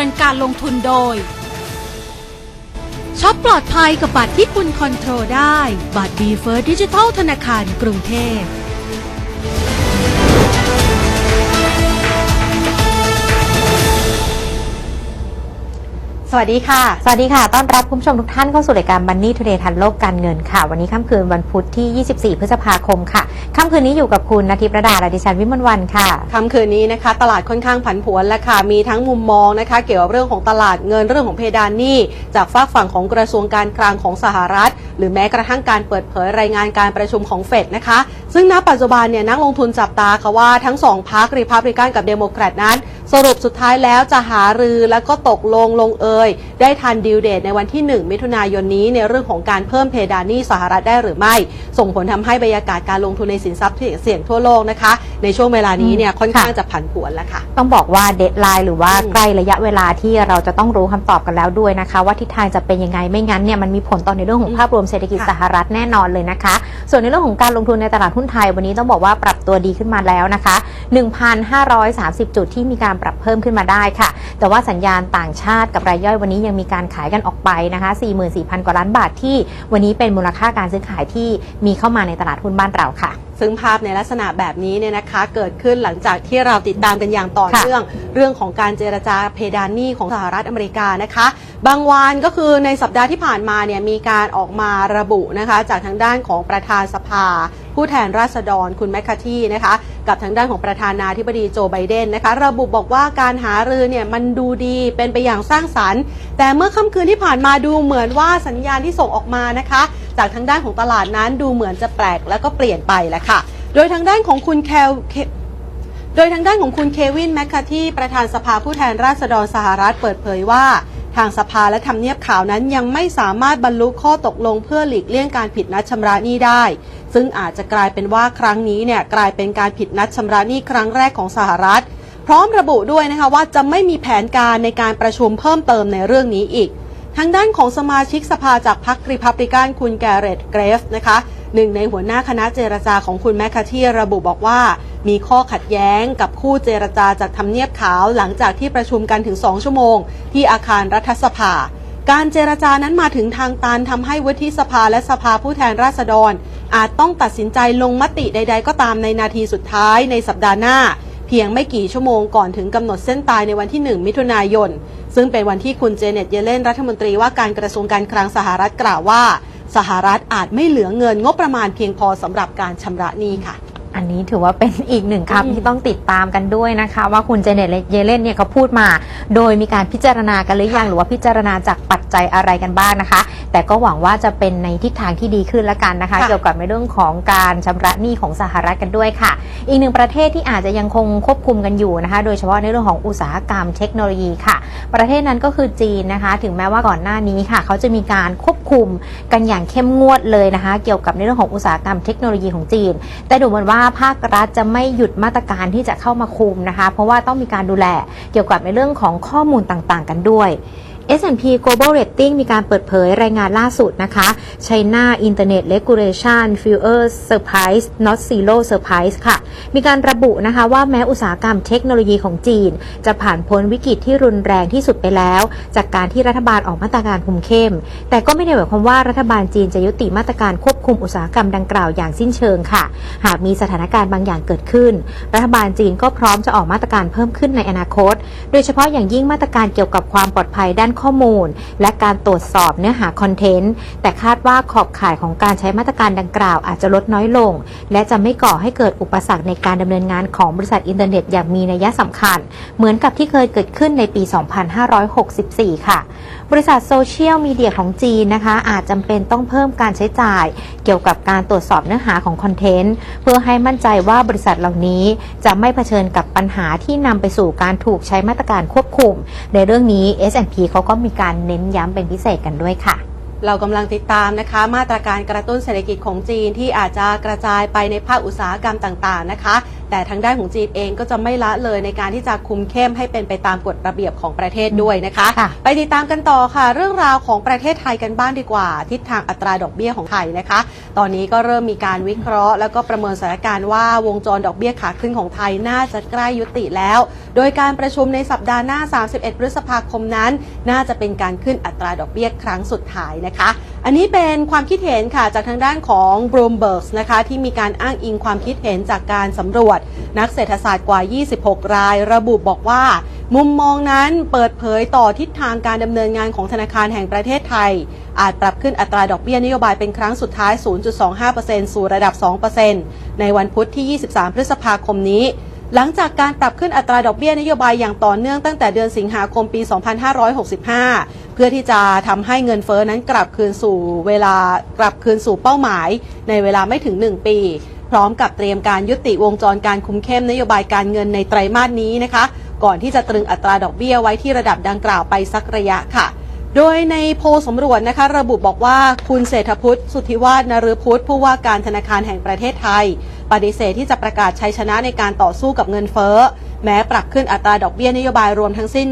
การเงินการลงทุนโดยช็อปปลอดภัยกับบัตรที่คุณคอนโทรลได้ บัตร b ีเฟิร์ดิจิทัลธนาคารกรุงเทพสวัสดีค่ะ สวัสดีค่ะ ต้อนรับคุณผู้ชมทุกท่านเข้าสู่รายการ Money Today ทันโลกการเงินค่ะ วันนี้ค่ำคืนวันพุธที่ 24 พฤษภาคมค่ะ ค่ำคืนนี้อยู่กับคุณนาทิประดาและดิฉันวิมลวันค่ะ ค่ำคืนนี้นะคะ ตลาดค่อนข้างผันผวนและค่ะ มีทั้งมุมมองนะคะ เกี่ยวกับเรื่องของตลาดเงินเรื่องของเพดานหนี้จากฝากฝั่งของกระทรวงการคลังของสหรัฐ หรือแม้กระทั่งการเปิดเผยรายงานการประชุมของเฟดนะคะ ซึ่งณปัจจุบันเนี่ยนักลงทุนจับตาค่ะว่าทั้งสองพรรครีพับลิกันกับเดโมแครตนั้น สรุปสุดท้ายแล้วจะหารือแล้วก็ตกลงลงเอยได้ทันดิวเดตในวันที่ 1 มิถุนายนนี้ในเรื่องของการเพิ่มเพดานหนี้สหรัฐได้หรือไม่ ส่งผลทำให้บรรยากาศการลงทุนในสินทรัพย์เสี่ยงทั่วโลกนะคะ ในช่วงเวลานี้เนี่ยค่อนข้างค่ะจะผันผวนแล้วค่ะ ต้องบอกว่าเดทไลน์หรือว่าอืมใกล้ระยะเวลาที่เราจะต้องรู้คำตอบกันแล้วด้วยนะคะ ว่าทิศทางจะเป็นยังไงไม่งั้นเนี่ยมันมีผลต่อในเรื่องของภาพรวมเศรษฐกิจค่ะสหรัฐแน่นอนเลยนะคะ ส่วนในเรื่องของการลงทุนในตลาดหุ้นไทยวันนี้ต้องบอกว่าปรับตัวดีขึ้นมาแล้วนะคะ 1,530 จุดที่มีการปรับเพิ่มขึ้นมาได้ค่ะ แต่ว่าสัญญาณต่างชาติกับรายย่อยวันนี้ยังมีการขายกันออกไปนะคะ 44,000 กว่าล้านบาทที่วันนี้เป็นมูลค่าการซื้อขายที่มีเข้ามาในตลาดหุ้นบ้านเราค่ะ ซึ่งภาพในลักษณะแบบนี้เนี่ยนะคะเกิดขึ้นหลังจากที่เราติดตามกันอย่างต่อค่ะเนื่อง เรื่องของการเจรจาเพดานหนี้ของสหรัฐอเมริกานะคะ บางวันก็คือในสัปดาห์ที่ผ่านมาเนี่ยมีการออกมาระบุนะคะจากทางด้านของประธานสภา ผู้แทนราษฎรคุณแมคคาที่นะคะกับทางด้านของประธานาธิบดีโจไบเดนนะคะระบุบอกว่าการหารือเนี่ยมันดูดีเป็นไปอย่างสร้างสรรค์ แต่เมื่อค่ำคืนที่ผ่านมาดูเหมือนว่าสัญญาณที่ส่งออกมานะคะ จากทางด้านของตลาดนั้นดูเหมือนจะแปลกแล้วก็เปลี่ยนไปแหละค่ะ โดยทางด้านของคุณแคลโดยทางด้านของคุณเควินแมคคาที่ประธานสภาผู้แทนราษฎรสหรัฐเปิดเผยว่า ทางสภาและทำเนียบขาวนั้นยังไม่สามารถบรรลุข้อตกลงเพื่อหลีกเลี่ยงการผิดนัดชำระหนี้ได้ ซึ่งอาจจะกลายเป็นว่าครั้งนี้เนี่ยกลายเป็นการผิดนัดชำระหนี้ครั้งแรกของสหรัฐ พร้อมระบุด้วยนะคะว่าจะไม่มีแผนการในการประชุมเพิ่มเติมในเรื่องนี้อีก ทางด้านของสมาชิกสภาจากพรรครีพับลิกันคุณแกเรตเกรฟนะคะ หนึ่งในหัวหน้าคณะเจรจาของคุณแมคคาที่ระบุบอกว่า มีข้อขัดแย้งกับคู่เจรจาจากทำเนียบขาวหลังจากที่ประชุมกันถึง 2 ชั่วโมง ที่อาคารรัฐสภา การเจรจานั้นมาถึงทางตันทำให้วุฒิสภาและสภาผู้แทนราษฎร อาจต้องตัดสินใจลงมติใด ๆ ก็ตามในนาทีสุดท้ายในสัปดาห์หน้า เพียงไม่กี่ชั่วโมงก่อนถึงกำหนดเส้นตายในวันที่ 1 มิถุนายนซึ่งเป็นวันที่คุณเจเน็ตเยเลนรัฐมนตรีว่าการกระทรวงการคลังสหรัฐกล่าวว่า สหรัฐอาจไม่เหลือเงินงบประมาณเพียงพอสำหรับการชำระหนี้ค่ะ อันนี้ถือว่าเป็นอีกหนึ่งอืมคำที่ต้องติดตามกันด้วยนะคะ ว่าคุณเจเน็ตเยเลนเนี่ยเขาพูดมา โดยมีการพิจารณากันหรือยังหรือว่าพิจารณาจากปัจจัยอะไรกันบ้างนะคะ แต่ก็หวังว่าจะเป็นในทิศทางที่ดีขึ้นละกันนะคะค่ะเกี่ยวกับในเรื่องของการชำระหนี้ของสหรัฐกันด้วยค่ะ อีกหนึ่งประเทศที่อาจจะยังคงควบคุมกันอยู่นะคะ โดยเฉพาะในเรื่องของอุตสาหกรรมเทคโนโลยีค่ะ ประเทศนั้นก็คือจีนนะคะ ถึงแม้ว่าก่อนหน้านี้ค่ะ เขาจะมีการควบคุมกันอย่างเข้มงวดเลยนะคะ เกี่ยวกับในเรื่องของอุตสาหกรรมเทคโนโลยีของจีน แต่ดูเหมือนว่าภาครัฐจะไม่หยุดมาตรการที่จะเข้ามาคุมนะคะ เพราะว่าต้องมีการดูแลเกี่ยวกับในเรื่องของข้อมูลต่างๆ กันด้วย S&P Global Rating มีการเปิดเผยรายงานล่าสุดนะคะ China Internet Regulation Fewer Surprise Not Zero Surprise ค่ะ มีการระบุนะคะว่าแม้อุตสาหกรรมเทคโนโลยีของจีน จะผ่านพ้นวิกฤตที่รุนแรงที่สุดไปแล้ว จากการที่รัฐบาลออกมาตรการคุมเข้ม แต่ก็ไม่ได้หมายความว่ารัฐบาลจีนจะยุติมาตรการควบคุมอุตสาหกรรมดังกล่าวอย่างสิ้นเชิงค่ะ หากมีสถานการณ์บางอย่างเกิดขึ้น รัฐบาลจีนก็พร้อมจะออกมาตรการเพิ่มขึ้นในอนาคต โดยเฉพาะอย่างยิ่งมาตรการเกี่ยวกับความปลอดภัยด้านข้อมูล และการตรวจสอบเนื้อหาคอนเทนต์ แต่คาดว่าขอบข่ายของการใช้มาตรการดังกล่าวอาจจะลดน้อยลง และจะไม่ก่อให้เกิดอุปสรรคในการดำเนินงานของบริษัทอินเทอร์เน็ตอย่างมีนัยสำคัญ เหมือนกับที่เคยเกิดขึ้นในปี 2564 ค่ะ บริษัทโซเชียลมีเดียของจีนนะคะ อาจจำเป็นต้องเพิ่มการใช้จ่าย เกี่ยวกับการตรวจสอบเนื้อหาของคอนเทนต์เพื่อให้มั่นใจว่าบริษัทเหล่านี้จะไม่เผชิญกับปัญหาที่นำไปสู่การถูกใช้มาตรการควบคุม ในเรื่องนี้ S&P เขาก็มีการเน้นย้ำเป็นพิเศษกันด้วยค่ะ เรากำลังติดตามนะคะ มาตรการกระตุ้นเศรษฐกิจของจีนที่อาจจะกระจายไปในภาคอุตสาหกรรมต่างๆนะคะ แต่ทางด้านของจีนเองก็จะไม่ละเลยในการที่จะคุมเข้มให้เป็นไปตามกฎระเบียบของประเทศด้วยนะคะค่ะไปติดตามกันต่อค่ะ เรื่องราวของประเทศไทยกันบ้างดีกว่า ทิศทางอัตราดอกเบี้ยของไทยนะคะตอนนี้ก็เริ่มมีการวิเคราะห์ แล้วก็ประเมินสถานการณ์ว่าวงจรดอกเบี้ยขาขึ้นของไทยน่าจะใกล้ยุติแล้ว โดยการประชุมในสัปดาห์หน้า 31 พฤษภาคมนั้น น่าจะเป็นการขึ้นอัตราดอกเบี้ยครั้งสุดท้ายนะคะ อันนี้เป็นความคิดเห็นค่ะจากทางด้านของ Bloomberg นะคะที่มีการอ้างอิงความคิดเห็นจากการสำรวจ นักเศรษฐศาสตร์กว่า 26 ราย ระบุบอกว่า มุมมองนั้นเปิดเผยต่อทิศทางการดำเนินงานของธนาคารแห่งประเทศไทย อาจปรับขึ้นอัตราดอกเบี้ยนโยบายเป็นครั้งสุดท้าย 0.25%สู่ระดับ 2%ในวันพุธที่ 23 พฤษภาคมนี้ หลังจากการปรับขึ้นอัตราดอกเบี้ยนโยบายอย่างต่อเนื่องตั้งแต่เดือนสิงหาคมปี 2565 เพื่อที่จะทำให้เงินเฟ้อนั้นกลับคืนสู่เวลากลับคืนสู่เป้าหมาย ในเวลาไม่ถึง 1 ปีพร้อมกับเตรียมการยุติวงจรการคุมเข้มนโยบายการเงินในไตรมาสนี้นะคะ ก่อนที่จะตรึงอัตราดอกเบี้ยไว้ที่ระดับดังกล่าวไปสักระยะค่ะ โดยในโพลสำรวจนะคะ ระบุบอกว่าคุณเศรษฐพุทธสุทธิวาฒนฤพุทธผู้ว่าการธนาคารแห่งประเทศไทย ปฏิเสธที่จะประกาศชัยชนะในการต่อสู้กับเงินเฟ้อ แม้ปรับขึ้นอัตราดอกเบี้ยนโยบายรวมทั้งสิ้น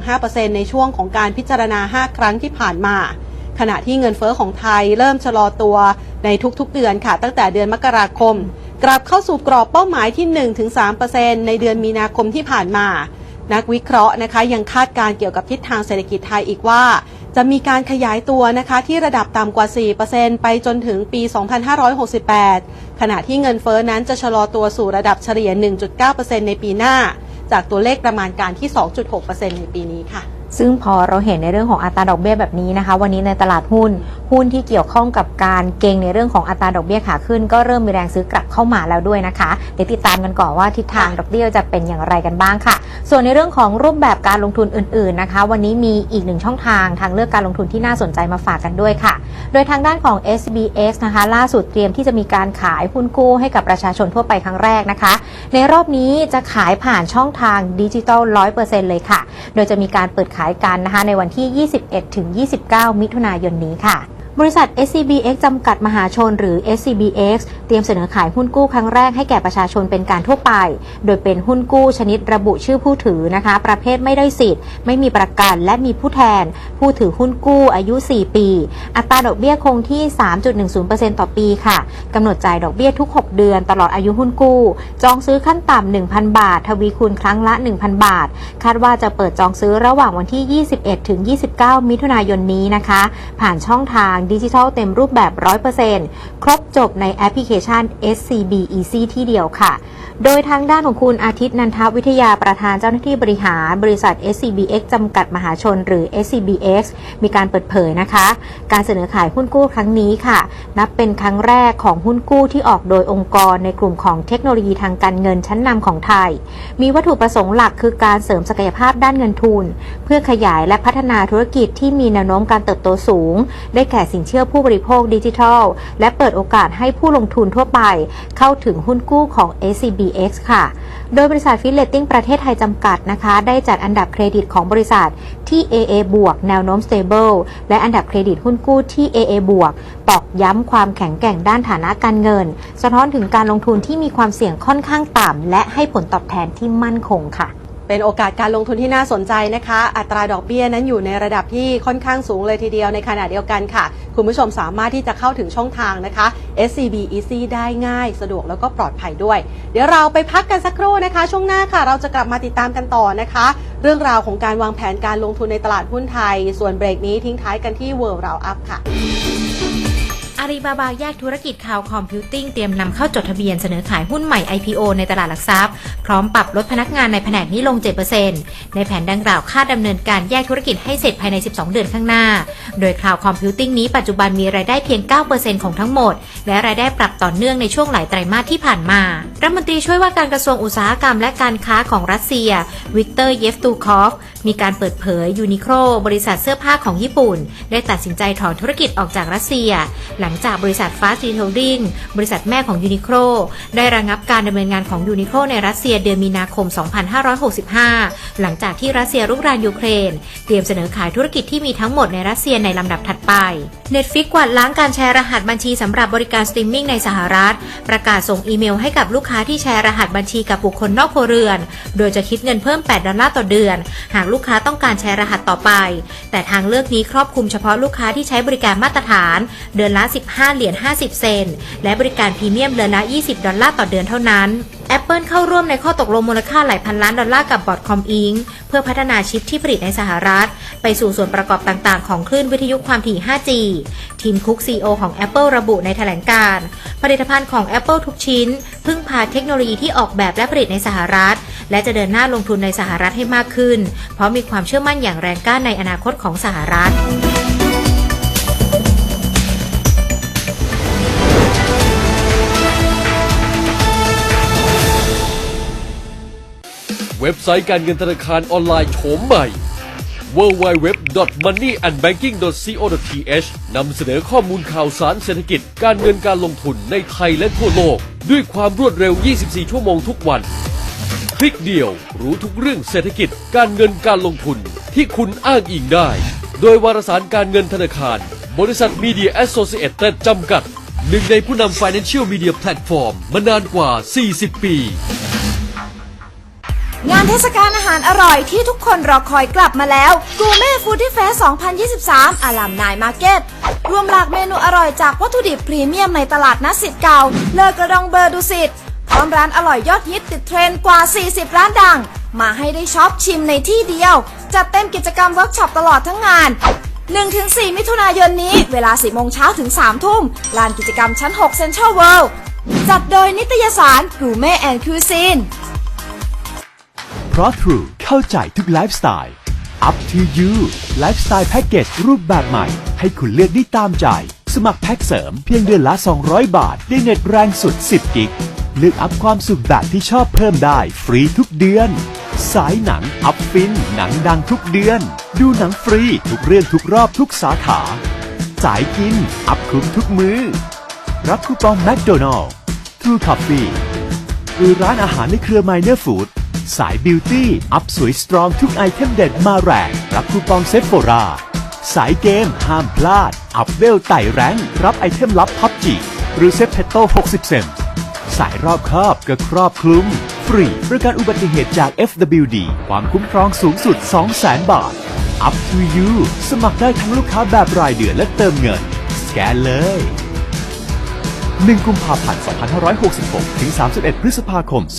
1.25%ในช่วงของการพิจารณา 5 ครั้งที่ผ่านมาขณะที่เงินเฟ้อของไทยเริ่มชะลอตัวในทุกๆเดือนค่ะ ตั้งแต่เดือนมกราคม กลับเข้าสู่กรอบเป้าหมายที่ 1-3%ในเดือนมีนาคมที่ผ่านมา นักวิเคราะห์นะคะยังคาดการเกี่ยวกับทิศทางเศรษฐกิจไทยอีกว่า จะมีการขยายตัวนะคะที่ระดับต่ำกว่า 4%ไปจนถึงปี 2568 ขณะที่เงินเฟ้อนั้นจะชะลอตัวสู่ระดับเฉลี่ย 1.9%ในปีหน้า จากตัวเลขประมาณการที่ 2.6%ในปีนี้ค่ะซึ่งพอเราเห็นในเรื่องของอัตราดอกเบี้ยแบบนี้นะคะ วันนี้ในตลาดหุ้น หุ้นที่เกี่ยวข้องกับการเก็งในเรื่องของอัตราดอกเบี้ยขาขึ้น ก็เริ่มมีแรงซื้อกลับเข้ามาแล้วด้วยนะคะเดี๋ยวติดตามกันก่อนว่าทิศทางดอกเบี้ยจะเป็นอย่างไรกันบ้างค่ะ ส่วนในเรื่องของรูปแบบการลงทุนอื่นๆนะคะ วันนี้มีอีกหนึ่งช่องทางทางเลือกการลงทุนที่น่าสนใจมาฝากกันด้วยค่ะ โดยทางด้านของ SBX นะคะ ล่าสุดเตรียมที่จะมีการขายหุ้นกู้ให้กับประชาชนทั่วไปครั้งแรกนะคะ ในรอบนี้จะขายผ่านช่องทางดิจิทัล 100%เลยค่ะ โดยจะมีการเปิดขายกันนะคะในวันที่ 21-29 มิถุนายนนี้ค่ะ บริษัท SCBX จำกัดมหาชนหรือ SCBX เตรียมเสนอขายหุ้นกู้ครั้งแรกให้แก่ประชาชนเป็นการทั่วไป โดยเป็นหุ้นกู้ชนิดระบุชื่อผู้ถือนะคะ ประเภทไม่ได้สิทธิ์ ไม่มีประกันและมีผู้แทน ผู้ถือหุ้นกู้อายุ 4 ปี อัตราดอกเบี้ยคงที่ 3.10%ต่อปีค่ะกำหนดจ่ายดอกเบี้ยทุก 6 เดือนตลอดอายุหุ้นกู้ จองซื้อขั้นต่ำ1,000 บาท ทวีคูณครั้งละ 1,000 บาท คาดว่าจะเปิดจองซื้อระหว่างวันที่ 21ถึง29 มิถุนายนนี้นะคะ ผ่านช่องทางดิจิทัลเต็มรูปแบบ 100%ครบจบในแอปพลิเคชัน SCB Easy ที่เดียวค่ะ โดยทางด้านของคุณอาทิตย์นันทวิทยาประธานเจ้าหน้าที่บริหารบริษัท SCBX จำกัดมหาชนหรือ SCBX มีการเปิดเผยนะคะ การเสนอขายหุ้นกู้ครั้งนี้ค่ะ นับเป็นครั้งแรกของหุ้นกู้ที่ออกโดยองค์กรในกลุ่มของเทคโนโลยีทางการเงินชั้นนำของไทย มีวัตถุประสงค์หลักคือการเสริมศักยภาพด้านเงินทุน เพื่อขยายและพัฒนาธุรกิจที่มีแนวโน้มการเติบโตสูง ได้แก่สินเชื่อผู้บริโภคดิจิทัล และเปิดโอกาสให้ผู้ลงทุนทั่วไป เข้าถึงหุ้นกู้ของ SCBX ค่ะ โดยบริษัทฟิลเลตติ้งประเทศไทยจำกัดนะคะ ได้จัดอันดับเครดิตของบริษัทที่ AA บวกแนวโน้ม stable และอันดับเครดิตหุ้นกู้ที่ AA บวกตอกย้ำความแข็งแกร่งด้านฐานะการเงิน สะท้อนถึงการลงทุนที่มีความเสี่ยงค่อนข้างต่ำและให้ผลตอบแทนที่มั่นคงค่ะ เป็นโอกาสการลงทุนที่น่าสนใจนะคะ อัตราดอกเบี้ยนั้นอยู่ในระดับที่ค่อนข้างสูงเลยทีเดียวในขณะเดียวกันค่ะ คุณผู้ชมสามารถที่จะเข้าถึงช่องทางนะคะ SCB Easy ได้ง่าย สะดวกแล้วก็ปลอดภัยด้วย เดี๋ยวเราไปพักกันสักครู่นะคะ ช่วงหน้าค่ะ เราจะกลับมาติดตามกันต่อนะคะ เรื่องราวของการวางแผนการลงทุนในตลาดหุ้นไทย ส่วนเบรกนี้ทิ้งท้ายกันที่ World Round Up ค่ะ อาลีบาบาแยกธุรกิจข่าวคอมพิวติ้งเตรียมนำเข้าจดทะเบียนเสนอขายหุ้นใหม่ IPO ในตลาดหลักทรัพย์ พร้อมปรับลดพนักงานในแผนกนี้ลง 7%ในแผนดังกล่าวคาดดำเนินการแยกธุรกิจให้เสร็จภายใน 12 เดือนข้างหน้า โดยข่าวคอมพิวติ้งนี้ปัจจุบันมีรายได้เพียง 9%ของทั้งหมด และรายได้ปรับต่อเนื่องในช่วงหลายไตรมาสที่ผ่านมา รัฐมนตรีช่วยว่าการกระทรวงอุตสาหกรรมและการค้าของรัสเซีย วิกเตอร์เยฟตูคอฟ มีการเปิดเผยยูนิโคลบริษัทเสื้อผ้าของญี่ปุ่น ได้ตัดสินใจถอนธุรกิจออกจากรัสเซีย หลังจากบริษัท Fast Retailing บริษัทแม่ของยูนิโคลได้ระงับการดำเนินงานของยูนิโคลในรัสเซียเดือนมีนาคม 2565 หลังจากที่รัสเซียรุกรานยูเครน เตรียมเสนอขายธุรกิจที่มีทั้งหมดในรัสเซียในลำดับถัดไป Netflix กวาดล้างการแชร์รหัสบัญชีสำหรับบริการสตรีมมิ่งในสหรัฐ ประกาศส่งอีเมลให้กับลูกค้าที่แชร์รหัสบัญชีกับบุคคลนอกครัวเรือน โดยจะคิดเงินเพิ่ม 8 ดอลลาร์ต่อเดือน หากลูกลูกค้าต้องการใช้รหัสต่อไป แต่ทางเลือกนี้ครอบคลุมเฉพาะลูกค้าที่ใช้บริการมาตรฐาน เดือนละ 15 เหรียญ 50 เซน และบริการพรีเมียมเดือนละ 20 ดอลลาร์ต่อเดือนเท่านั้น Apple เข้าร่วมในข้อตกลงมูลค่าหลายพันล้านดอลลาร์กับบอร์ดคอมอิงเพื่อพัฒนาชิปที่ผลิตในสหรัฐ ไปสู่ส่วนประกอบต่างๆ ของคลื่นวิทยุความถี่ 5G ทีมคุก CEO ของ Apple ระบุในแถลงการ์ผลิตภัณฑ์ของ Apple ทุกชิ้น พึ่งพาเทคโนโลยีที่ออกแบบและผลิตในสหรัฐ และจะเดินหน้าลงทุนในสหรัฐให้มากขึ้น เพราะมีความเชื่อมั่นอย่างแรงกล้าในอนาคตของสหรัฐเว็บไซต์การเงินธนาคารออนไลน์โฉมใหม่ www.moneyandbanking.co.th นำเสนอข้อมูลข่าวสารเศรษฐกิจ การเงินการลงทุนในไทยและทั่วโลก ด้วยความรวดเร็ว 24 ชั่วโมงทุกวัน คลิกเดียว รู้ทุกเรื่องเศรษฐกิจการเงินการลงทุนที่คุณอ้างอิงได้ โดยวารสารการเงินธนาคาร บริษัทมีเดียแอสโซเ t เ d จำกัด หนึ่งในผู้นำ Financial Media Platform มานานกว่า 40 ปี งานเทศกาลอาหารอร่อยที่ทุกคนรอคอยกลับมาแล้วกูเม่ฟู้ดที่เฟส2023อลัมนายมาร์เก็ต รวมหลากเมนูอร่อยจากวัตถุดิบพรีเมียมในตลาดนัดสิทธิ์เก่า เลอกระดองเบอร์ดุสิต พร้อมร้านอร่อยยอดฮิตติดเทรนด์กว่า 40 ร้านดัง มาให้ได้ช็อปชิมในที่เดียว จัดเต็มกิจกรรมเวิร์กช็อปตลอดทั้งงาน 1-4 มิถุนายนนี้ เวลา 10โมงเช้าถึง 3 ทุ่ม ลานกิจกรรมชั้น6 Central World จัดโดยนิตยสารกูเม่แอนด์คิวซีนเพราะ True เข้าใจทุกไลฟ์สไตล์ Up to you ไลฟ์สไตล์แพ็กเกจรูปแบบใหม่ ให้คุณเลือกได้ตามใจ สมัครแพ็กเสริมเพียงเดือนละ 200 บาท ได้เน็ตแรงสุด 10 กิก เลือกอัพความสุขแบบที่ชอบเพิ่มได้ฟรีทุกเดือน สายหนังอัพฟิน หนังดังทุกเดือน ดูหนังฟรีทุกเรื่องทุกรอบทุกสาขา สายกิน อัพคุ้มทุกมือ้อรับคูปองแมคโดนัลล์ True Coffee หรือร้านอาหารในเครือ Minor Food สายบิวตี้อัพสวยสตรองทุกไอเทมเด็ดมาแรงรับคูปองเซฟโฟราสายเกมห้ามพลาด อัพเวลไต่แรง รับไอเทมลับพับจีหรือเซฟเพตโต้60 เซน สายรอบครอบก็ครอบคลุม ฟรีประกันอุบัติเหตุจาก FWD ความคุ้มครองสูงสุด 200,000 บาท Up to you สมัครได้ทั้งลูกค้าแบบรายเดือนและเติมเงิน สแกนเลย 1 กุมภาพันธ์ 2566 ถึง 31 พฤษภาคม 2566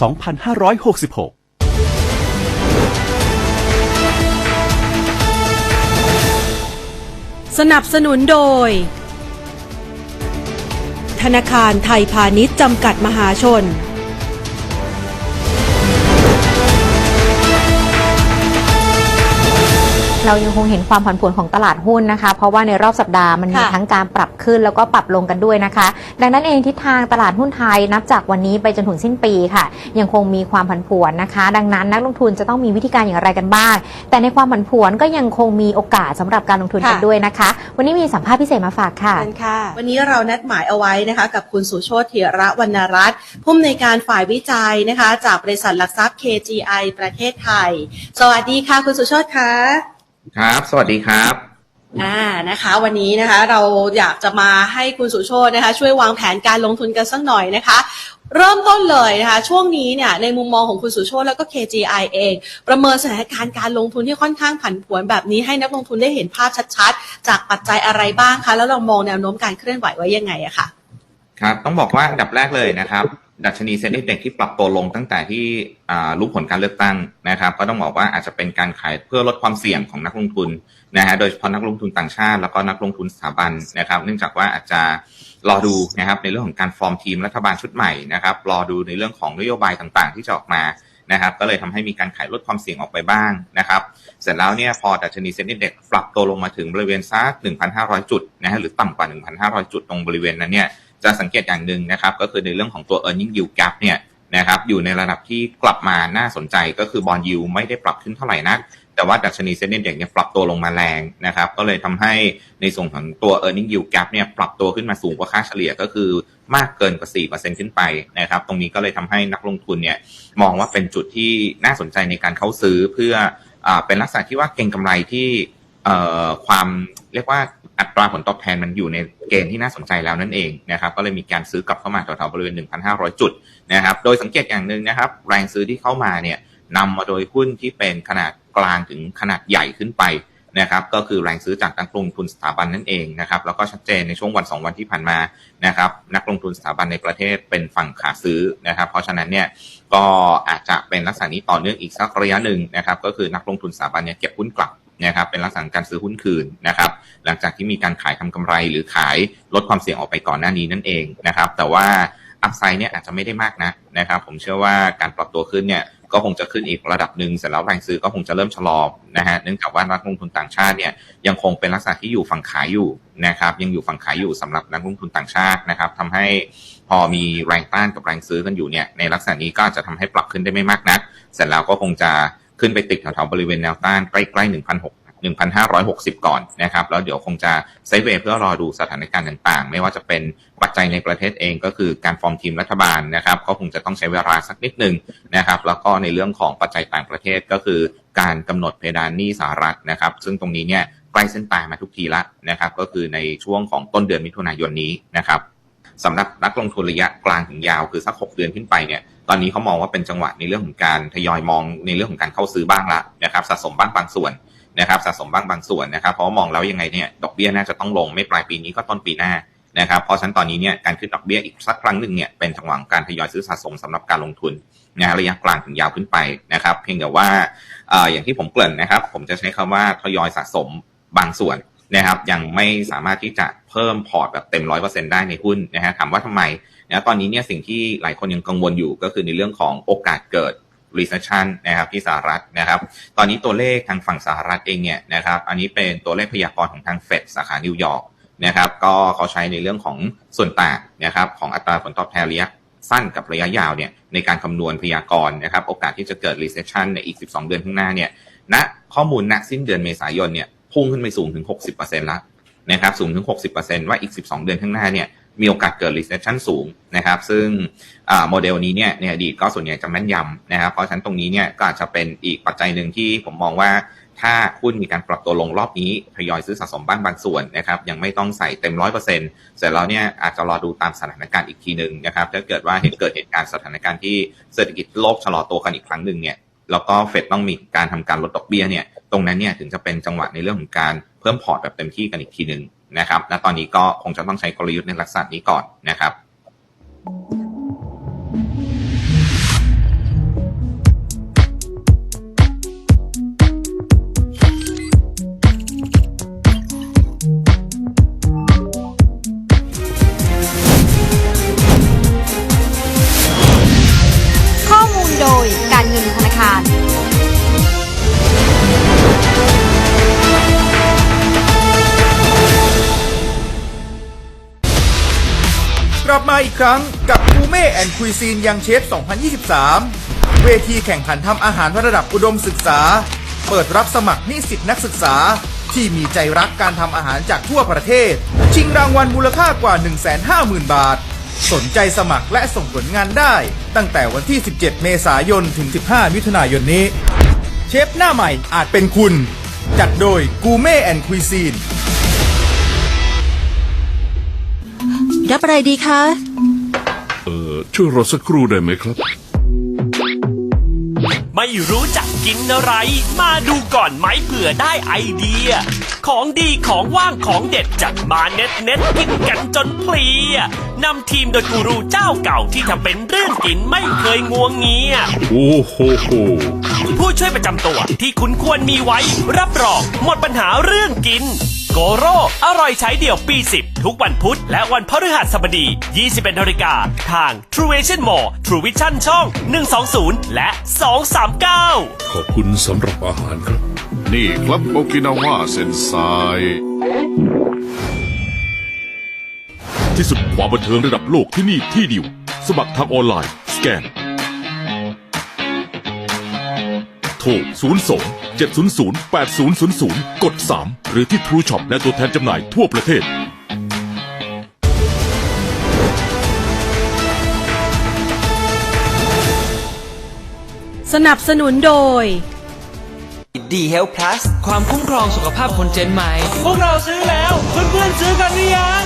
สนับสนุนโดย ธนาคารไทยพาณิชย์จำกัดมหาชน เรายังคงเห็นความผันผวนของตลาดหุ้นนะคะ เพราะว่าในรอบสัปดาห์มันมีค่ะ ทั้งการปรับขึ้นแล้วก็ปรับลงกันด้วยนะคะ ดังนั้นเองทิศทางตลาดหุ้นไทยนับจากวันนี้ไปจนถึงสิ้นปีค่ะ ยังคงมีความผันผวนนะคะ ดังนั้นนักลงทุนจะต้องมีวิธีการอย่างไรกันบ้าง แต่ในความผันผวนก็ยังคงมีโอกาสสำหรับการลงทุนกันค่ะด้วยนะคะ วันนี้มีสัมภาษณ์พิเศษมาฝากค่ะ เชิญค่ะ วันนี้เรานัดหมายเอาไว้นะคะ กับคุณสุโชติเถระวรรณรัตน์ผู้อำนวยการฝ่ายวิจัยนะคะ จากบริษัทหลักทรัพย์ KGI ประเทศไทย สวัสดีค่ะ คุณสุโชติคะ ครับ สวัสดีครับอ่านะคะ วันนี้นะคะเราอยากจะมาให้คุณสุโชตินะคะ ช่วยวางแผนการลงทุนกันสักหน่อยนะคะ เริ่มต้นเลยนะคะ ช่วงนี้เนี่ยในมุมมองของคุณสุโชติแล้วก็ KGI เอง ประเมินสถานการณ์การลงทุนที่ค่อนข้างผันผวนแบบนี้ให้นักลงทุนได้เห็นภาพชัดๆ จากปัจจัยอะไรบ้างคะ แล้วเรามองแนวโน้มการเคลื่อนไหวไว้ยังไงอะค่ะครับ ต้องบอกว่าอันดับแรกเลยนะครับ ดัชนีเซ็นดิเด็กที่ปรับตัวลงตั้งแต่ที่รู้ผลการเลือกตั้งนะครับ ก็ต้องบอกว่าอาจจะเป็นการขายเพื่อลดความเสี่ยงของนักลงทุนนะฮะโดยเฉพาะนักลงทุนต่างชาติ แล้วก็นักลงทุนสถาบันนะครับ เนื่องจากว่าอาจจะรอดูนะครับในเรื่องของการฟอร์มทีมรัฐบาลชุดใหม่นะครับรอดูในเรื่องของนโยบายต่างๆ ที่จะออกมานะครับ ก็เลยทำให้มีการขายลดความเสี่ยงออกไปบ้างนะครับ เสร็จแล้วเนี่ยพอดัชนีเซ็นดิเด็กปรับตัวลงมาถึงบริเวณสัก1,500 จุดนะฮะหรือต่ำกว่า 1,500 จุดตรงบริเวณนั้นเนี่ย จะสังเกตอย่างหนึ่งนะครับ ก็คือในเรื่องของตัว e a r n i n g yield gap เนี่ยนะครับอยู่ในระดับที่กลับมาน่าสนใจก็คือบอลยูไม่ได้ปรับขึ้นเท่าไหร่นัก แต่ว่าดัชนีเซ็นดิเด็กเนี่ยปรับตัวลงมาแรงนะครับ ก็เลยทำให้ในส่วนของตัว e a r n i n g yield gap เนี่ยปรับตัวขึ้นมาสูงกว่าค่าเฉลี่ยก็คือมากเกินกว่า 4%ขึ้นไปนะครับ ตรงนี้ก็เลยทำให้นักลงทุนเนี่ยมองว่าเป็นจุดที่น่าสนใจในการเข้าซื้อเพื่ออเป็นลักษณะที่ว่าเก็งกำไรที่ ความเรียกว่าอัตราผลตอบแทนมันอยู่ในเกณฑ์ที่น่าสนใจแล้วนั่นเองนะครับ ก็เลยมีการซื้อกลับเข้ามาแถวๆบริเวณ 1,500 จุดนะครับ โดยสังเกตอย่างหนึ่งนะครับ แรงซื้อที่เข้ามาเนี่ยนำมาโดยหุ้นที่เป็นขนาดกลางถึงขนาดใหญ่ขึ้นไปนะครับ ก็คือแรงซื้อจากนักลงทุนสถาบันนั่นเองนะครับ แล้วก็ชัดเจนในช่วงวันสองวันที่ผ่านมานะครับ นักลงทุนสถาบันในประเทศเป็นฝั่งขาซื้อนะครับ เพราะฉะนั้นเนี่ยก็อาจจะเป็นลักษณะนี้ต่อเนื่องอีกสักระยะหนึ่งนะครับ ก็คือนักลงทุนสถาบันเนี่ยเก็บหุ้นกลับ นะครับเป็นลักษณะการซื้อหุ้นคืนนะครับหลังจากที่มีการขายทำกำไรหรือขายลดความเสี่ยงออกไปก่อนหน้านี้นั่นเองนะครับแต่ว่าอัพไซด์เนี่ยอาจจะไม่ได้มากนะนะครับผมเชื่อว่าการปรับตัวขึ้นเนี่ยก็คงจะขึ้นอีกระดับหนึ่งเสร็จแล้วแรงซื้อก็คงจะเริ่มชะลอนะฮะเนื่องจากว่านักลงทุนต่างชาติเนี่ยยังคงเป็นลักษณะที่อยู่ฝั่งขายอยู่นะครับยังอยู่ฝั่งขายอยู่สำหรับนักลงทุนต่างชาตินะครับทำให้พอมีแรงต้านกับแรงซื้อกันอยู่เนี่ยในลักษณะนี้ก็อาจจะทำให้ปรับขึ้นได้ไม่มากนัก เสร็จแล้วก็คงจะ ขึ้นไปติดแถวๆบริเวณแนวต้านใกล้ๆ1,600 1,560 ก่อนนะครับ แล้วเดี๋ยวคงจะไซด์เวย์เพื่อรอดูสถานการณ์ต่างๆ ไม่ว่าจะเป็นปัจจัยในประเทศเองก็คือการฟอร์มทีมรัฐบาลนะครับก็คงจะต้องใช้เวลาสักนิดหนึ่งนะครับ แล้วก็ในเรื่องของปัจจัยต่างประเทศก็คือการกำหนดเพดานหนี้สหรัฐนะครับ ซึ่งตรงนี้เนี่ยใกล้เส้นตายมาทุกทีละนะครับ ก็คือในช่วงของต้นเดือนมิถุนายนนี้นะครับสำหรับนักลงทุนระยะกลางถึงยาวคือสัก 6 เดือนขึ้นไปเนี่ย ตอนนี้เขามองว่าเป็นจังหวะในเรื่องของการทยอยมองในเรื่องของการเข้าซื้อบ้างละนะครับสะสมบ้างบางส่วนนะครับสะสมบ้างบางส่วนนะครับ เพราะมองแล้วยังไงเนี่ยดอกเบี้ยน่าจะต้องลงไม่ปลายปีนี้ก็ต้นปีหน้านะครับเพราะฉะนั้นตอนนี้เนี่ยการขึ้นดอกเบี้ยอีกสักครั้งหนึ่งเนี่ยเป็นจังหวะการทยอยซื้อสะสมสำหรับการลงทุนนะระยะกลางถึงยาวขึ้นไปนะครับ เพียงแต่ว่าอย่างที่ผมเกริ่นนะครับ ผมจะใช้คำว่าทยอยสะสมบางส่วน นะครับยังไม่สามารถที่จะเพิ่มพอร์ตแบบเต็มร้อยเปอร์เซ็นได้ในหุ้นนะฮะถามว่าทำไมนะตอนนี้เนี่ยสิ่งที่หลายคนยังกังวลอยู่ก็คือในเรื่องของโอกาสเกิด recession นะครับที่สหรัฐนะครับ ตอนนี้ตัวเลขทางฝั่งสหรัฐเองเนี่ยนะครับอันนี้เป็นตัวเลขพยากรณ์ของทางเฟดสาขานิวยอร์กนะครับก็เขาใช้ในเรื่องของส่วนต่างนะครับของอัตราผลตอบแทนระยะสั้นกับระยะยาวเนี่ยในการคำนวณพยากรณ์นะครับโอกาสที่จะเกิด recession ในอีก 12 เดือนข้างหน้าเนี่ยณข้อมูลณสิ้นเดือนเมษายนเนี่ย พุ่งขึ้นไปสูงถึง 60%แล้วนะครับสูงถึง 60%ว่าอีก 12 เดือนข้างหน้าเนี่ยมีโอกาสเกิด recession สูงนะครับ ซึ่งโมเดลนี้เนี่ยในอดีตก็ส่วนใหญ่จะแม่นยำนะครับ เพราะฉะนั้นตรงนี้เนี่ยก็อาจจะเป็นอีกปัจจัยหนึ่งที่ผมมองว่า ถ้าหุ้นมีการปรับตัวลงรอบนี้ทยอยซื้อสะสมบ้างบางส่วนนะครับ ยังไม่ต้องใส่เต็มร้อยเปอร์เซ็นต์เสร็จแล้วเนี่ยอาจจะรอดูตามสถานการณ์อีกทีหนึ่งนะครับ ถ้าเกิดว่าเห็นเกิดเหตุการณ์สถานการณ์ที่เศรษฐกิจโลกชะลอตัวกันอีกครั้งหนึ่งเนี่ย แล้วก็เฟดต้องมีการทำการลดดอกเบี้ยเนี่ยตรงนั้นเนี่ยถึงจะเป็นจังหวะในเรื่องของการเพิ่มพอร์ตแบบเต็มที่กันอีกทีหนึ่งนะครับ และตอนนี้ก็คงจะต้องใช้กลยุทธ์ในลักษณะนี้ก่อนนะครับ รั้งกับกูเม่แอนคุยซีนยังเชฟ 2023 เวทีแข่งขันทำอาหารระดับอุดมศึกษา เปิดรับสมัครนิสิตนักศึกษา ที่มีใจรักการทำอาหารจากทั่วประเทศ ชิงรางวัลมูลค่ากว่า 150,000 บาท สนใจสมัครและส่งผลงานได้ ตั้งแต่วันที่ 17 เมษายนถึง 15 มิถุนายนนี้ เชฟหน้าใหม่อาจเป็นคุณ จัดโดยกูเม่แอนคุยซีนรับอะไรดีคะ ช่วยรอสักครู่ได้ไหมครับ ไม่รู้จักกินอะไร มาดูก่อนไหมเผื่อได้ไอเดีย ของดีของว่างของเด็ดจัดมาเน็ตเน็ตกินกันจนเพลียนำทีมโดยกูรูเจ้าเก่าที่ทำเป็นเรื่องกินไม่เคยงวงเงีย โอ้โหโหผู้ช่วยประจำตัวที่คุณควรมีไว้ รับรองหมดปัญหาเรื่องกิน โกโร่อร่อยใช้เดี่ยวปี 10 ทุกวันพุธ และวันพฤหัสบดี 21นาฬิกาทาง True Vision Mall True Vision ช่อง 120 และ 239 ขอบคุณสำหรับอาหารครับ นี่ครับโอกินาว่าเซนไซที่สุดความบันเทิงระดับโลกที่นี่ที่เดียว สมัครทางออนไลน์ สแกน 02 700 8000 กด 3 หรือที่ True Shop และตัวแทนจำหน่ายทั่วประเทศ สนับสนุนโดยดีเฮลพลัสความคุ้มครองสุขภาพคนเจนใหม่ พวกเราซื้อแล้ว เพื่อนๆซื้อกันหรือยัง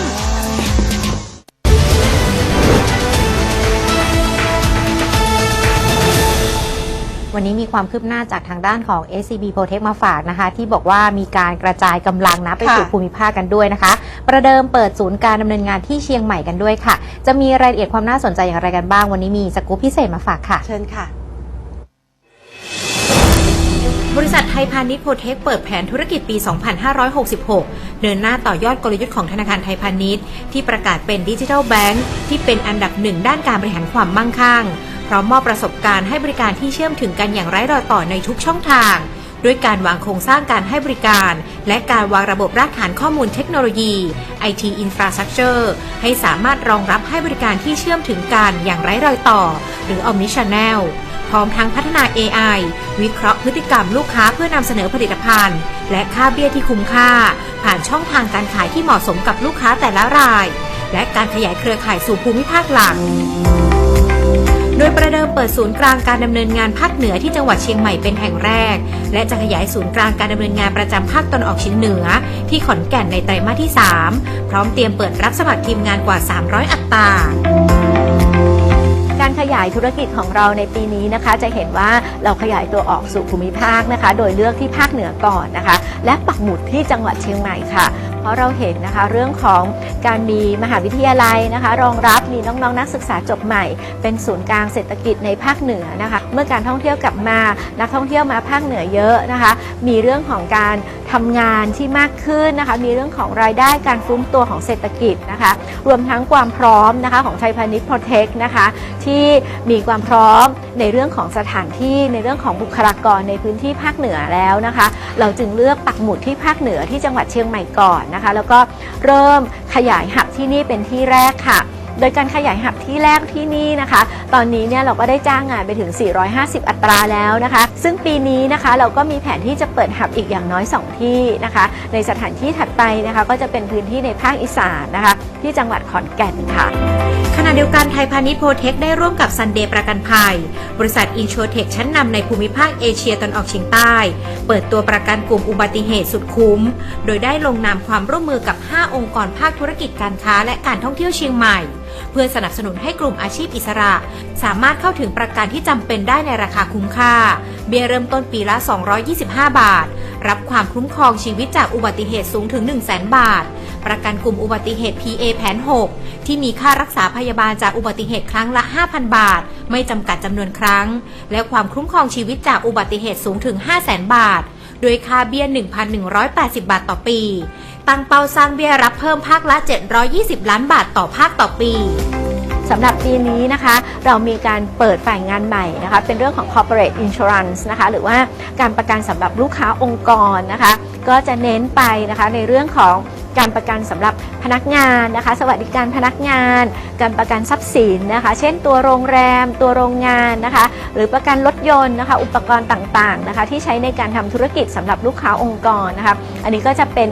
วันนี้มีความคืบหน้าจากทางด้านของ SCB Protect มาฝากนะคะ ที่บอกว่ามีการกระจายกำลังนะไปสู่ค่ะภูมิภาคกันด้วยนะคะ ประเดิมเปิดศูนย์การดำเนินงานที่เชียงใหม่กันด้วยค่ะ จะมีรายละเอียดความน่าสนใจอย่างไรกันบ้าง วันนี้มีสกู๊ปพิเศษมาฝากค่ะ เชิญค่ะ บริษัทไทยพาณิชย์โพเทคเปิดแผนธุรกิจปี 2566 เดินหน้าต่อยอดกลยุทธ์ของธนาคารไทยพาณิชย์ที่ประกาศเป็นดิจิทัลแบงค์ที่เป็นอันดับหนึ่งด้านการบริหารความมั่งคั่งพ ร้อมมอบประสบการณ์ให้บริการที่เชื่อมถึงกันอย่างไร้รอยต่อในทุกช่องทาง ด้วยการวางโครงสร้างการให้บริการ และการวางระบบรากฐานข้อมูลเทคโนโลยี IT Infrastructure ให้สามารถรองรับให้บริการที่เชื่อมถึงกันอย่างไร้รอยต่อ หรือ Omnichannel พร้อมทั้งพัฒนา AI วิเคราะห์พฤติกรรมลูกค้าเพื่อนำเสนอผลิตภัณฑ์ และค่าเบี้ยที่คุ้มค่า ผ่านช่องทางการขายที่เหมาะสมกับลูกค้าแต่ละราย และการขยายเครือข่ายสู่ภูมิภาคหลัก ดยประเดิมเปิดศูนย์กลางการดำเนินงานภาคเหนือที่จังหวัดเชียงใหม่เป็นแห่งแรก และจะขยายศูนย์กลางการดำเนินงานประจำภาคตะวันออกเฉียงเหนือ ที่ขอนแก่นในไตรมาสที่ 3 พร้อมเตรียมเปิดรับสมัครทีมงานกว่า 300 อัตราการขยายธุรกิจของเราในปีนี้นะคะ จะเห็นว่าเราขยายตัวออกสู่ภูมิภาคนะคะ โดยเลือกที่ภาคเหนือก่อนนะคะ และปักหมุดที่จังหวัดเชียงใหม่ค่ะ เพราะเราเห็นนะคะเรื่องของการมีมหาวิทยาลัยนะคะ รองรับมีน้องๆนักศึกษาจบใหม่ เป็นศูนย์กลางเศรษฐกิจในภาคเหนือนะคะ เมื่อการท่องเที่ยวกลับมานักท่องเที่ยวมาภาคเหนือเยอะนะคะ มีเรื่องของการ ทำงานที่มากขึ้นนะคะมีเรื่องของรายได้การฟื้นตัวของเศรษฐกิจนะคะรวมทั้งความพร้อมนะคะของไทยพาณิชย์ Protect นะคะที่มีความพร้อมในเรื่องของสถานที่ในเรื่องของบุคลากรในพื้นที่ภาคเหนือแล้วนะคะ เราจึงเลือกปักหมุดที่ภาคเหนือที่จังหวัดเชียงใหม่ก่อนนะคะ แล้วก็เริ่มขยายหับที่นี่เป็นที่แรกค่ะ โดยการขยายหับที่แรกที่นี่นะคะ ตอนนี้เนี่ยเราก็ได้จ้างงานไปถึง 450 อัตราแล้วนะคะ ซึ่งปีนี้นะคะเราก็มีแผนที่จะเปิดหับอีกอย่างน้อย 2 ที่นะคะ ในสถานที่ถัดไปนะคะก็จะเป็นพื้นที่ในภาคอีสานนะคะ ที่จังหวัดขอนแก่นค่ะขณะเดียวกันไทยพาณิชย์โพเทคได้ร่วมกับซันเดย์ประกันภัย บริษัทอินโชเทคชั้นนำในภูมิภาคเอเชียตะวันออกเฉียงใต้ เปิดตัวประกันกลุ่มอุบัติเหตุสุดคุ้ม โดยได้ลงนามความร่วมมือกับ 5 องค์กรภาคธุรกิจการค้าและการท่องเที่ยวเชียงใหม่ เพื่อสนับสนุนให้กลุ่มอาชีพอิสระ สามารถเข้าถึงประกันที่จำเป็นได้ในราคาคุ้มค่า เบี้ยเริ่มต้นปีละ 225 บาท รับความคุ้มครองชีวิตจากอุบัติเหตุสูงถึง 1 0 0 0 0 0 บาท ประกันกลุ่มอุบัติเหตุ PA แผน 6 ที่มีค่ารักษาพยาบาลจากอุบัติเหตุครั้งละ 5,000 บาท ไม่จำกัดจำนวนครั้ง และความคุ้มครองชีวิตจากอุบัติเหตุสูงถึง 500,000 บาท โดยค่าเบี้ย 1,180 บาทต่อปี ตั้งเป้าสร้างเบี้ยรับเพิ่มภาคละ 720 ล้านบาทต่อภาคต่อปีสำหรับปีนี้นะคะเรามีการเปิดฝ่ายงานใหม่นะคะเป็นเรื่องของ corporate insurance นะคะหรือว่าการประกันสำหรับลูกค้าองค์กรนะคะก็จะเน้นไปนะคะในเรื่องของ การประกันสำหรับพนักงานนะคะ สวัสดิการพนักงาน การประกันทรัพย์สินนะคะ เช่นตัวโรงแรม ตัวโรงงานนะคะ หรือประกันรถยนต์นะคะ อุปกรณ์ต่างๆนะคะ ที่ใช้ในการทำธุรกิจสำหรับลูกค้าองค์กรนะคะ อันนี้ก็จะเป็น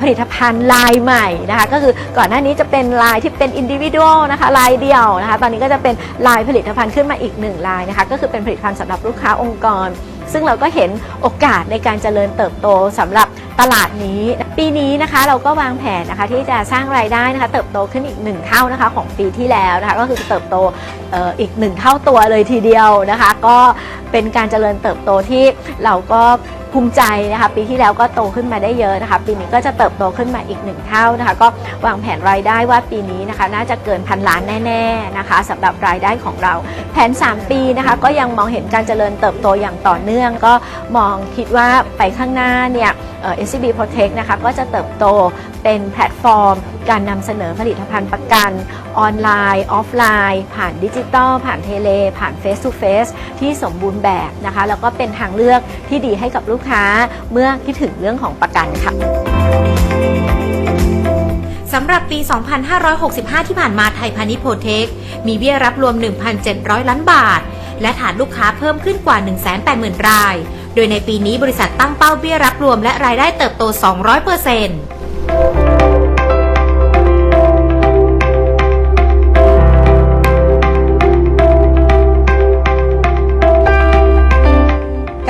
ผลิตภัณฑ์ลายใหม่นะคะ ก็คือก่อนหน้านี้จะเป็นลายที่เป็นอินดิวิ u a l นะคะลายเดียวนะคะ ตอนนี้ก็จะเป็นลายผลิตภัณฑ์ขึ้นมาอีกหนึ่งลายนะคะ ก็คือเป็นผลิตภัณฑ์สำหรับลูกค้าองค์กร ซึ่งเราก็เห็นโอกาสในการเจริญเติบโตสำหรับ ตลาดนี้ ปีนี้นะคะเราก็วางแผนนะคะที่จะสร้างรายได้นะคะเติบโตขึ้นอีกหนึ่งเท่านะคะของปีที่แล้วนะคะก็คือเติบโตเอ่ออีกหนึ่งเท่าตัวเลยทีเดียวนะคะ ก็เป็นการเจริญเติบโตที่เราก็ ภูมิใจนะคะปีที่แล้วก็โตขึ้นมาได้เยอะนะคะ ปีนี้ก็จะเติบโตขึ้นมาอีกหนึ่งเท่านะคะ ก็วางแผนรายได้ว่าปีนี้นะคะ น่าจะเกินพันล้านแน่ๆนะคะสำหรับรายได้ของเรา แผน 3 ปีนะคะ ก็ยังมองเห็นการเจริญเติบโตอย่างต่อเนื่อง ก็มองคิดว่าไปข้างหน้าเนี่ยเอ่อ SCB Protect นะคะก็จะเติบโต เป็นแพลตฟอร์ม การนำเสนอผลิตภัณฑ์ประกัน ออนไลน์ ออฟไลน์ ผ่านดิจิตอลผ่านเทเล ผ่าน Face to Face ที่สมบูรณ์แบบนะคะ แล้วก็เป็นทางเลือกที่ดีให้กับลูกค้าเมื่อคิดถึงเรื่องของประกันค่ะสำหรับปี 2565 ที่ผ่านมาไทยพาณิชย์โพเทค มีเบี้ยรับรวม 1,700 ล้านบาท และฐานลูกค้าเพิ่มขึ้นกว่า 180,000 ราย โดยในปีนี้บริษัทตั้งเป้าเบี้ยรับรวมและรายได้เติบโต 200%เปอร์เซ็นต์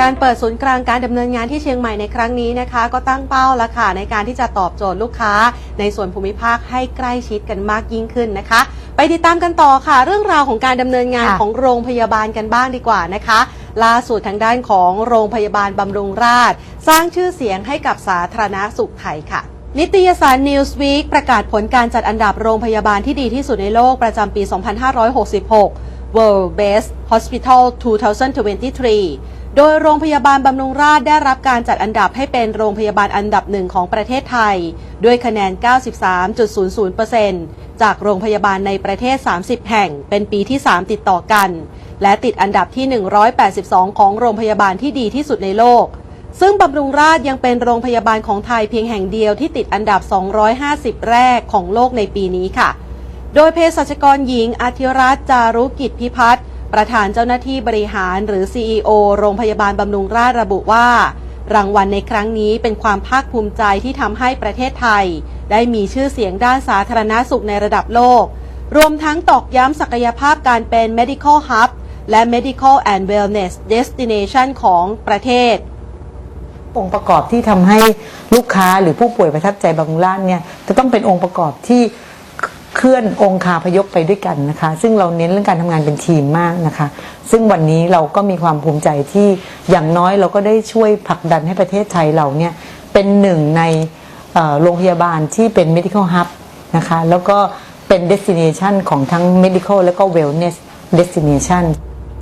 การเปิดศูนย์กลางการดำเนินงานที่เชียงใหม่ในครั้งนี้นะคะ ก็ตั้งเป้าละค่ะในการที่จะตอบโจทย์ลูกค้า ในส่วนภูมิภาคให้ใกล้ชิดกันมากยิ่งขึ้นนะคะ ไปติดตามกันต่อค่ะ เรื่องราวของการดำเนินงานค่ะของโรงพยาบาลกันบ้างดีกว่านะคะ ล่าสุดทางด้านของโรงพยาบาลบำรุงราษฎร์สร้างชื่อเสียงให้กับสาธารณสุขไทยค่ะ นิตยสาร Newsweek ประกาศผลการจัดอันดับโรงพยาบาลที่ดีที่สุดในโลกประจำปี 2566 World Best Hospital 2023 โดยโรงพยาบาลบำรุงราษฎร์ได้รับการจัดอันดับให้เป็นโรงพยาบาลอันดับหนึ่งของประเทศไทย ด้วยคะแนน 93.00%จากโรงพยาบาลในประเทศ 30 แห่ง เป็นปีที่ 3 ติดต่อกัน และติดอันดับที่ 182 ของโรงพยาบาลที่ดีที่สุดในโลก ซึ่งบำรุงราษฎร์ยังเป็นโรงพยาบาลของไทยเพียงแห่งเดียวที่ติดอันดับ 250 แรกของโลกในปีนี้ค่ะ โดยเภสัชกรหญิงอาธิรัตน์จารุกิจพิพัฒน์ประธานเจ้าหน้าที่บริหารหรือ CEO โรงพยาบาลบำรุงราษฎร์ระบุว่า รางวัลในครั้งนี้เป็นความภาคภูมิใจที่ทำให้ประเทศไทย ได้มีชื่อเสียงด้านสาธารณสุขในระดับโลก รวมทั้งตอกย้ำศักยภาพการเป็น medical hub และ medical and wellness destination ของประเทศ องค์ประกอบที่ทำให้ลูกค้าหรือผู้ป่วยประทับใจบางร้านเนี่ยจะต้องเป็นองค์ประกอบที่เคลื่อนองค์คาพยพไปด้วยกันนะคะ ซึ่งเราเน้นเรื่องการทำงานเป็นทีมมากนะคะ ซึ่งวันนี้เราก็มีความภูมิใจที่อย่างน้อยเราก็ได้ช่วยผลักดันให้ประเทศไทยเราเนี่ยเป็นหนึ่งในโรงพยาบาลที่เป็น medical hub นะคะ แล้วก็เป็น destination ของทั้ง medical แล้วก็ wellness destination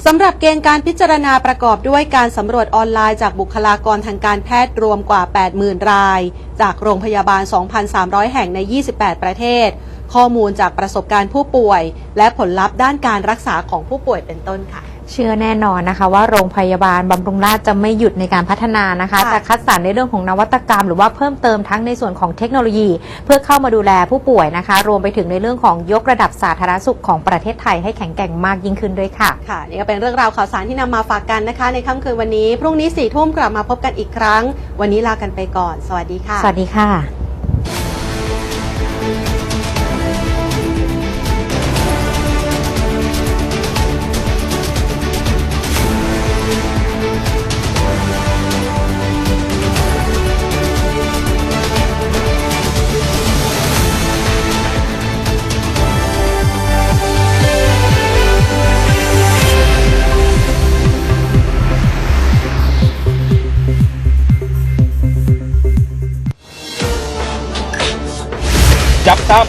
สำหรับเกณฑ์การพิจารณาประกอบด้วยการสำรวจออนไลน์จากบุคลากรทางการแพทย์รวมกว่า 80,000 ราย จากโรงพยาบาล 2,300 แห่งใน 28 ประเทศ ข้อมูลจากประสบการณ์ผู้ป่วย และผลลัพธ์ด้านการรักษาของผู้ป่วยเป็นต้นค่ะ เชื่อแน่นอนนะคะ ว่าโรงพยาบาลบำรุงราษฎร์จะไม่หยุดในการพัฒนานะคะ ค่ะจะคัดสรรในเรื่องของนวัตกรรม หรือว่าเพิ่มเติมทั้งในส่วนของเทคโนโลยี เพื่อเข้ามาดูแลผู้ป่วยนะคะ รวมไปถึงในเรื่องของยกระดับสาธารณสุขของประเทศไทยให้แข็งแกร่งมากยิ่งขึ้นด้วยค่ะ ค่ะนี่ก็เป็นเรื่องราวข่าวสารที่นำมาฝากกันนะคะ ในค่ำคืนวันนี้ พรุ่งนี้สี่ทุ่มกลับมาพบกันอีกครั้ง วันนี้ลากันไปก่อน สวัสดีค่ะ สวัสดีค่ะ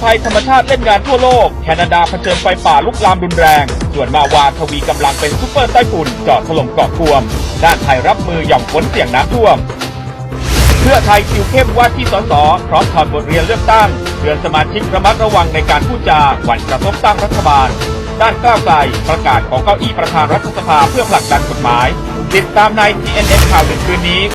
ภัยธรรมชาติเล่นงานทั่วโลก แคนาดาเผชิญไฟป่าลุกลามรุนแรง ส่วนมาวาทวีกำลังเป็นซุปเปอร์ไต้ฝุ่นจาะถล่มเกาะกวม ด้านไทยรับมือหย่อมฝนเสี่ยงน้ำท่วม เพื่อไทยคิวเข้มว่าที่สสพร้อมถอดบทเรียนเลือกตั้งเตือนสมาชิกระมัดระวังในการพูดจาหวั่นกระทบตั้งรัฐบาล ด้านก้าวไกลประกาศของเก้าอี้ประธานรัฐสภาเพื่อผลักดันกฎหมาย ติดตามใน TNN ข่าวดึกคืนนี้